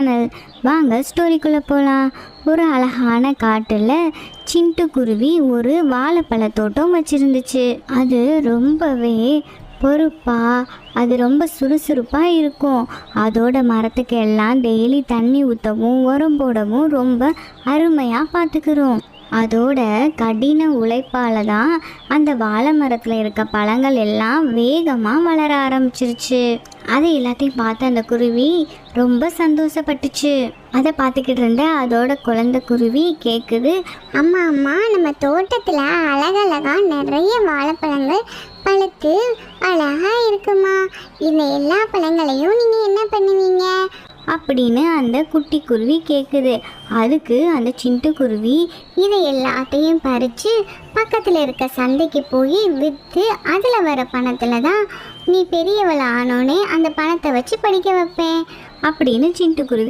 Channel வாங்க ஸ்டோரிக்குள்ளே போகலாம் ஒரு அழகான காட்டில் சிண்டு குருவி ஒரு வாழைப்பழ தோட்டம் வச்சுருந்துச்சு. அது ரொம்பவே பொறுப்பாக அது ரொம்ப சுறுசுறுப்பாக இருக்கும். அதோட மரத்துக்கு எல்லாம் டெய்லி தண்ணி ஊற்றவும் உரம் போடவும் ரொம்ப அருமையாக பார்த்துக்கிறோம் அதோட கடின உழைப்பால் தான் அந்த வாழை மரத்தில் இருக்க பழங்கள் எல்லாம் வேகமாக வளர ஆரம்பிச்சிருச்சு. அது எல்லாத்தையும் பார்த்து அந்த குருவி ரொம்ப சந்தோஷப்பட்டுச்சு. அதை பார்த்துக்கிட்டு இருந்த அதோட குழந்தை குருவி கேட்குது அம்மா அம்மா நம்ம தோட்டத்தில் அழகழகா நிறைய வாழைப்பழங்கள் பழுத்து அழகா இருக்குமா. இந்த எல்லா பழங்களையும் நீங்கள் என்ன பண்ணுவீங்க அப்படின்னு அந்த குட்டி குருவி கேட்குது அதுக்கு அந்த சிண்டு குருவி இதை எல்லாத்தையும் பறித்து பக்கத்தில் இருக்க சந்தைக்கு போய் விற்று அதில் வர பணத்தில் தான் நீ பெரியவளை ஆனோடனே அந்த பணத்தை வச்சு படிக்க வைப்பேன் அப்படின்னு சிண்டு குருவி